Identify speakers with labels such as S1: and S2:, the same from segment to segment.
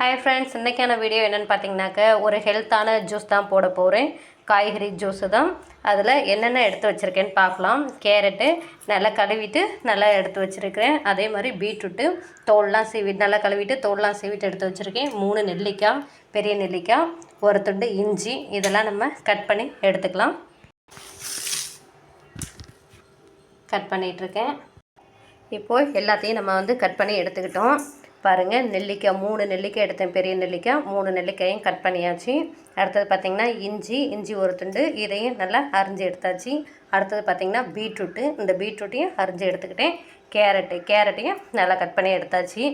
S1: Hi friends இன்றைக்கான video என்னென்னு பார்த்தீங்கன்னாக்க ஒரு ஹெல்த்தான ஜூஸ் தான் போட போகிறேன் காய்கறி ஜூஸு தான். அதில் என்னென்ன எடுத்து வச்சுருக்கேன்னு பார்க்கலாம் கேரட்டு நல்லா கழுவிட்டு நல்லா எடுத்து வச்சுருக்கிறேன். அதே மாதிரி பீட்ரூட்டு தோல்லாம் சீவி நல்லா கழுவிட்டு தோல்லாம் சீவிட்டு எடுத்து வச்சுருக்கேன். மூணு நெல்லிக்காய் பெரிய நெல்லிக்காய் ஒரு துண்டு இஞ்சி இதெல்லாம் நம்ம கட் பண்ணி எடுத்துக்கலாம். கட் பண்ணிகிட்ருக்கேன் இப்போது எல்லாத்தையும் நம்ம வந்து கட் பண்ணி எடுத்துக்கிட்டோம். பாருங்கள் நெல்லிக்காய் மூணு நெல்லிக்காய் எடுத்தேன் பெரிய நெல்லிக்காய். மூணு நெல்லிக்காயும் கட் பண்ணியாச்சு. அடுத்தது பார்த்திங்கன்னா இஞ்சி இஞ்சி ஒரு துண்டு. இதையும் நல்லா அரிஞ்சு எடுத்தாச்சு. அடுத்தது பார்த்திங்கன்னா பீட்ரூட்டு. இந்த பீட்ரூட்டையும் அரிஞ்சு எடுத்துக்கிட்டேன். கேரட்டு கேரட்டையும் நல்லா கட் பண்ணி எடுத்தாச்சு.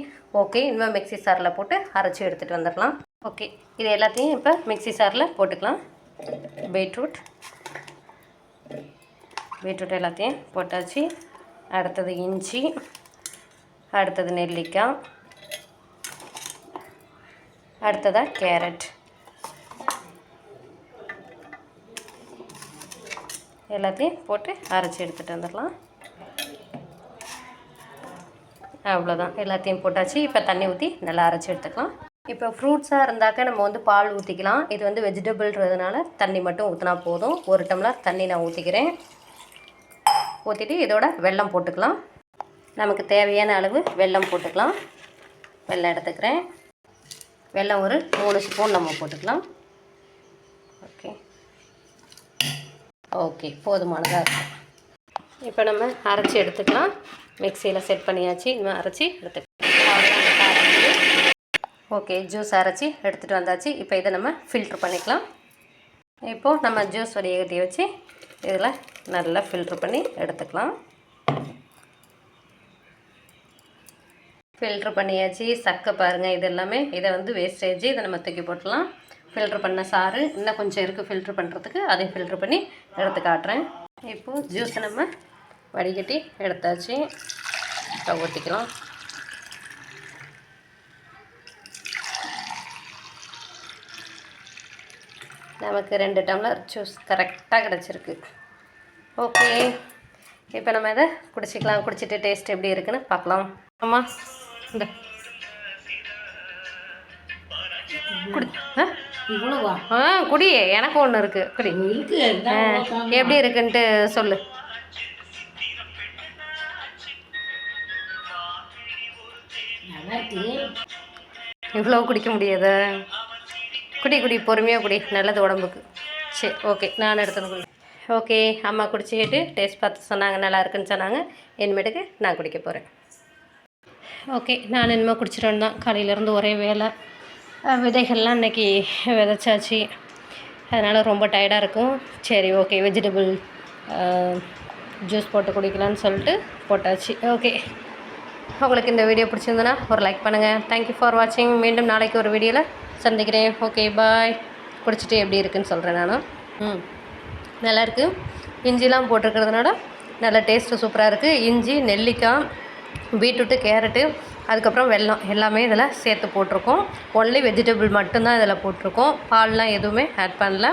S1: ஓகே இனிமேல் மிக்ஸி சாரில் போட்டு அரைச்சி எடுத்துகிட்டு வந்துடலாம். ஓகே இது எல்லாத்தையும் இப்போ மிக்ஸி சாரில் போட்டுக்கலாம். பீட்ரூட். பீட்ரூட் எல்லாத்தையும் போட்டாச்சு. அடுத்தது இஞ்சி. அடுத்தது நெல்லிக்காய். அடுத்ததாக கேரட். எல்லாத்தையும் போட்டு அரைச்சி எடுத்துகிட்டு வந்துடலாம். அவ்வளோதான் எல்லாத்தையும் போட்டாச்சு. இப்போ தண்ணி ஊற்றி நல்லா அரைச்சி எடுத்துக்கலாம். இப்போ ஃப்ரூட்ஸாக இருந்தாக்க நம்ம வந்து பால் ஊற்றிக்கலாம் இது வந்து வெஜிடபிள்ன்றதுனால தண்ணி மட்டும் ஊற்றினா போதும். ஒரு டம்ளர் தண்ணி நான் ஊற்றிக்கிறேன் ஊற்றிட்டு இதோட வெல்லம் போட்டுக்கலாம். நமக்கு தேவையான அளவு வெல்லம் போட்டுக்கலாம். வெல்லம் எடுத்துக்கிறேன். வெள்ளம் ஒரு மூணு ஸ்பூன் நம்ம போட்டுக்கலாம். ஓகே ஓகே போதுமானதாக இருக்கும். இப்போ நம்ம அரைச்சி எடுத்துக்கலாம். மிக்சியில் செட் பண்ணியாச்சு. இனிமேல் அரைச்சி எடுத்துக்கலாம். ஓகே ஜூஸ் அரைச்சி எடுத்துகிட்டு வந்தாச்சு. இப்போ இதை நம்ம ஃபில்ட்ரு பண்ணிக்கலாம். இப்போது நம்ம ஜூஸ் வடிகட்டி வச்சு இதில் நல்லா ஃபில்ட்ரு பண்ணி எடுத்துக்கலாம். ஃபில்ட்ரு பண்ணியாச்சு. சக்கை பாருங்கள் இது எல்லாமே இதை வந்து வேஸ்டேஜ் இதை நம்ம தூக்கி போட்டலாம் ஃபில்ட்ரு பண்ண சாறு இன்னும் கொஞ்சம் இருக்குது ஃபில்ட்ரு பண்ணுறதுக்கு அதையும் ஃபில்ட்ரு பண்ணி எடுத்து காட்டுறேன். இப்போது ஜூஸை நம்ம வடிகட்டி எடுத்தாச்சு. இப்போ ஊற்றிக்கலாம் நமக்கு ரெண்டு டம்ளர் ஜூஸ் கரெக்டாக கிடச்சிருக்கு. ஓகே இப்போ நம்ம இதை குடிச்சிக்கலாம். குடிச்சிட்டு டேஸ்ட் எப்படி இருக்குன்னு பார்க்கலாம். ஆமாம் இந்த குடி. ஆ? குடி. எனக்கு ஒன்று குடி.
S2: இருக்கு.
S1: ஆ, எப்படி இருக்குன்ட்டு சொல்லு. இவ்வளோ குடிக்க முடியாது? குடி குடி. பொறுமையாக குடி. நல்லது உடம்புக்கு. சரி ஓகே. நான் எடுத்துன்னு குடி. ஓகே. அம்மா குடிச்சிக்கிட்டு டேஸ்ட் பார்த்து சொன்னாங்க. நல்லா இருக்குன்னு சொன்னாங்க. இனிமேட்டுக்கு நான் குடிக்க போகிறேன் ஓகே நான் என்னமோ குடிச்சிட்டு தான். காலையிலேருந்து ஒரே வேலை. விதைகள்லாம் இன்றைக்கி விதைச்சாச்சு. அதனால் ரொம்ப டயர்டாக இருக்கும். சரி ஓகே வெஜிடபிள் ஜூஸ் போட்டு குடிக்கலான்னு சொல்லிட்டு போட்டாச்சு. ஓகே. உங்களுக்கு இந்த வீடியோ பிடிச்சிருந்தனா ஒரு லைக் பண்ணுங்கள் தேங்க்யூ ஃபார் வாட்சிங் மீண்டும் நாளைக்கு ஒரு வீடியோவில் சந்திக்கிறேன். ஓகே பாய் குடிச்சிட்டு எப்படி இருக்குன்னு சொல்கிறேன் நான். ம். நல்லாயிருக்கு இஞ்சிலாம் போட்டிருக்கிறதுனால நல்ல டேஸ்ட்டு சூப்பராக இருக்குது இஞ்சி நெல்லிக்காய் பீட்ரூட்டு கேரட்டு அதுக்கப்புறம் வெல்லம். எல்லாமே இதில் சேர்த்து போட்டிருக்கோம். ஒன்லி வெஜிடபிள் மட்டும்தான் இதில் போட்டிருக்கோம். பால்லாம் எதுவுமே ஆட் பண்ணல.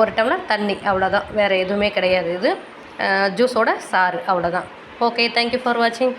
S1: ஒரு டம்ளர் தண்ணி அவ்வளோதான். வேறு எதுவுமே கிடையாது இது. ஜூஸோட சாறு அவ்வளோதான். ஓகே தேங்க்யூ ஃபார் வாட்சிங்